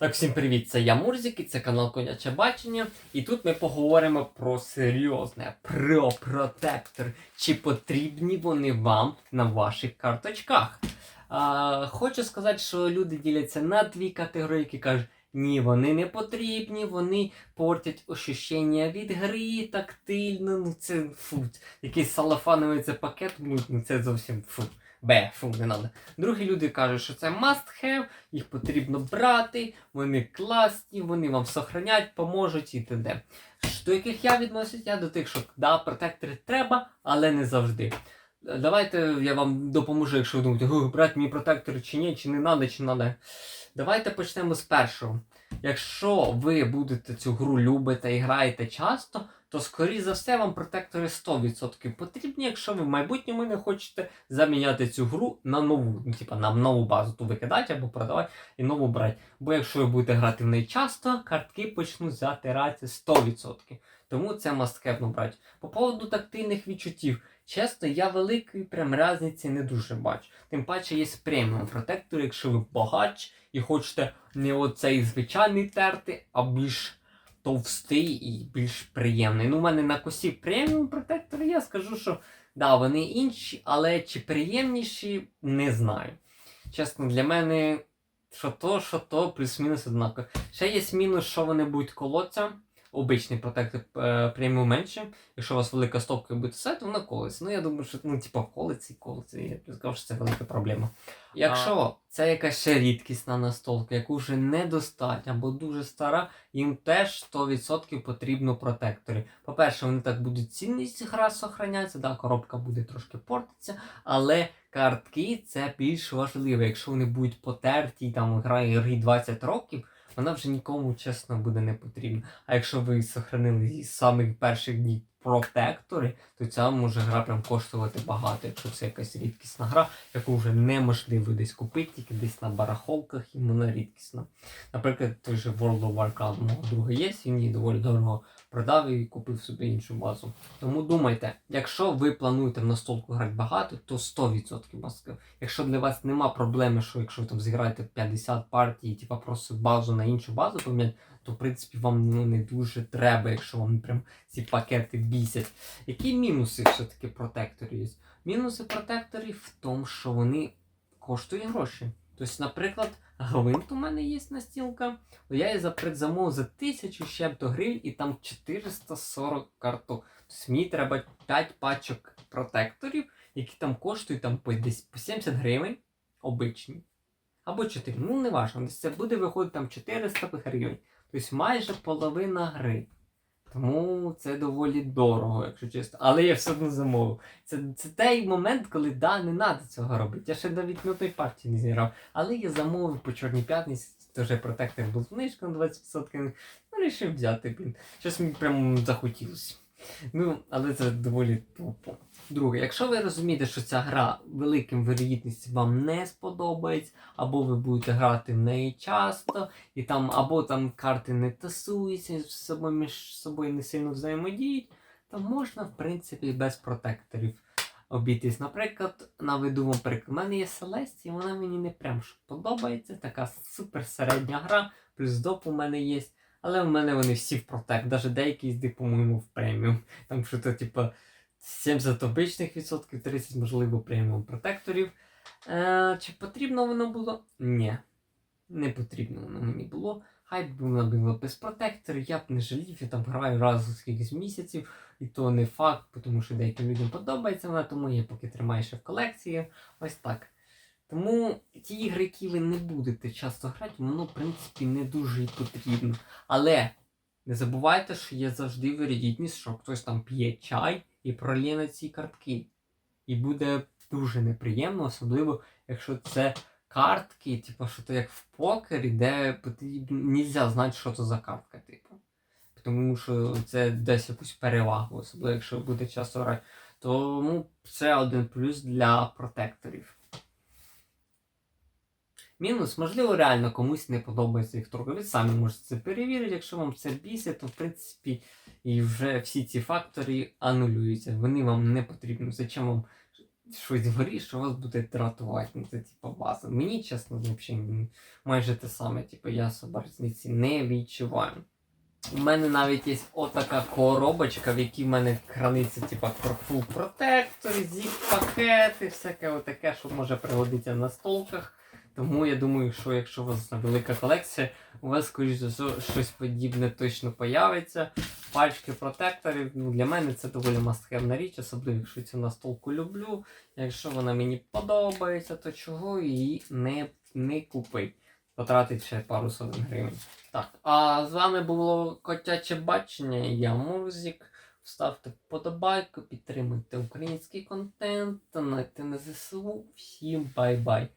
Так, всім привіт! Це я Мурзик і це канал Коняче Бачення. І тут ми поговоримо про серйозне, про протектор. Чи потрібні вони вам на ваших карточках? А, хочу сказати, що люди діляться на дві категорії, які кажуть, ні, вони не потрібні, вони портять ощущення від гри тактильно. Ну це фу, якийсь салафановий це пакет, ну це зовсім фу. Бе, фу, не треба. Другі люди кажуть, що це must have, їх потрібно брати, вони класні, вони вам сохранять, поможуть і т.д. До яких я відношусь, я до тих, що да, протектори треба, але не завжди. Давайте я вам допоможу, якщо ви думаєте, брати мені протектори чи ні, чи не треба, чи треба. Давайте почнемо з першого. Якщо ви будете цю гру любите і граєте часто, то скоріше за все вам протектори 100% потрібні, якщо ви в майбутньому не хочете заміняти цю гру на нову, ну, типа на нову базу, то викидати або продавати і нову брати. Бо якщо ви будете грати в неї часто, картки почнуть затиратися 100%. Тому це масткепно брати. По поводу тактильних відчуттів, чесно, я великої прям різниці не дуже бачу. Тим паче є преміум протектор, якщо ви багач і хочете не оцей звичайний терти, а більш товстий і більш приємний. Ну, у мене на косі преміум протектори, я скажу, що да, вони інші, але чи приємніші, не знаю. Чесно, для мене що то, що то, плюс-мінус однаково. Ще є мінус, що вони будуть колоться. Обичний протектор е, преміум менше. Якщо у вас велика стопка і буде все, то вона колиться. Ну я думаю, що ну, типа колиться і колиться. Я б сказав, що це велика проблема. Якщо це якась ще рідкісна настолка, яку вже недостатньо або дуже стара, їм теж 100% потрібно протектори. По-перше, вони так будуть цінність гра сохраняться, да, коробка буде трошки портитися, але картки це більш важливо. Якщо вони будуть потерті там грає грі 20 років, вона вже нікому чесно буде не потрібна. А якщо ви сохранили її з самих перших днів протектори, то ця може гра прям коштувати багато, якщо це якась рідкісна гра, яку вже неможливо десь купити, тільки десь на барахолках і вона рідкісна. Наприклад, той же World of Warcraft мого друга є, він її доволі дорого продав і купив собі іншу базу. Тому думайте, якщо ви плануєте в настолку грати багато, то 100% маска. Якщо для вас нема проблеми, що якщо ви там зіграєте 50 партій, типа просто базу на іншу базу поміняти, то в принципі вам ну, не дуже треба, якщо вам прям ці пакети бісять. Які мінуси все-таки протекторів є? Мінуси протекторів в тому, що вони коштують гроші. Тобто, наприклад, гвинт у мене є настілка, я її за предзамов за 1000 ще гривень і там 440 карток. Тобто мені треба 5 пачок протекторів, які там коштують там по десь по 70 гривень обичні. Або 4. Ну, не важливо. Це буде виходити там 400 гривень. Тобто майже половина гри. Тому це доволі дорого, якщо чесно. Але я все одно замовив. Це, це той момент, коли да, не треба цього робити. Я ще навіть на той партії не зіграв. Але я замовив по Чорній п'ятниці, теж протектор був знижка на 20%. Ну, вирішив взяти, блін. Щось мені прям захотілося. Ну, але це доволі тупо. Друге, якщо ви розумієте, що ця гра великим вирогідністю вам не сподобається, або ви будете грати в неї часто, і там, або там карти не тасуються, з собою між собою не сильно взаємодіють, то можна, в принципі, без протекторів обійтись. Наприклад, наведу вам приклад. У мене є Селестія, вона мені не прям подобається. Така супер середня гра, плюс доп у мене є. Але в мене вони всі в протект, навіть деякі йде, по-моєму, в преміум. Там що то, типу, 70 обичних відсотків, 30, можливо, преміум протекторів. Е, чи потрібно воно було? Ні. Не потрібно воно мені було. Хай б воно було без протекторів, я б не жалів, я там граю раз у скількись місяців, і то не факт, тому що деяким людям подобається вона, тому я поки тримаю ще в колекції. Ось так. Тому ті ігри, які ви не будете часто грати, воно, в принципі, не дуже потрібно. Але не забувайте, що є завжди вирідність, що хтось там п'є чай і пролє на ці картки. І буде дуже неприємно, особливо, якщо це картки, типу, що то як в покері, де потрібно нельзя знати, що це за картка, типу. Тому що це десь якусь перевагу, особливо якщо ви будете часто грати. Тому це один плюс для протекторів. Мінус, можливо, реально комусь не подобається їх. Ви самі можете це перевірити. Якщо вам це бісить, то в принципі і вже всі ці фактори анулюються. Вони вам не потрібні. Зачем вам щось горі, що вас буде дратувати. Ну, це типу база. Мені, чесно, взагалі майже те саме. Типу, я особо різниці не відчуваю. У мене навіть є отака коробочка, в якій в мене храниться, типа фул протектор, зіп пакети, всяке отаке, що може пригодитися на столках. Тому я думаю, що якщо у вас велика колекція, у вас, скоріш за все, щось подібне точно появиться. Пачки протекторів. Ну, для мене це доволі мастхевна річ, особливо якщо цю настолку люблю. Якщо вона мені подобається, то чого її не, не купить. Потратить ще пару сотень гривень. Так, а з вами було котяче бачення, я Мурзік. Ставте вподобайку, підтримуйте український контент, донайте на ЗСУ. Всім бай-бай!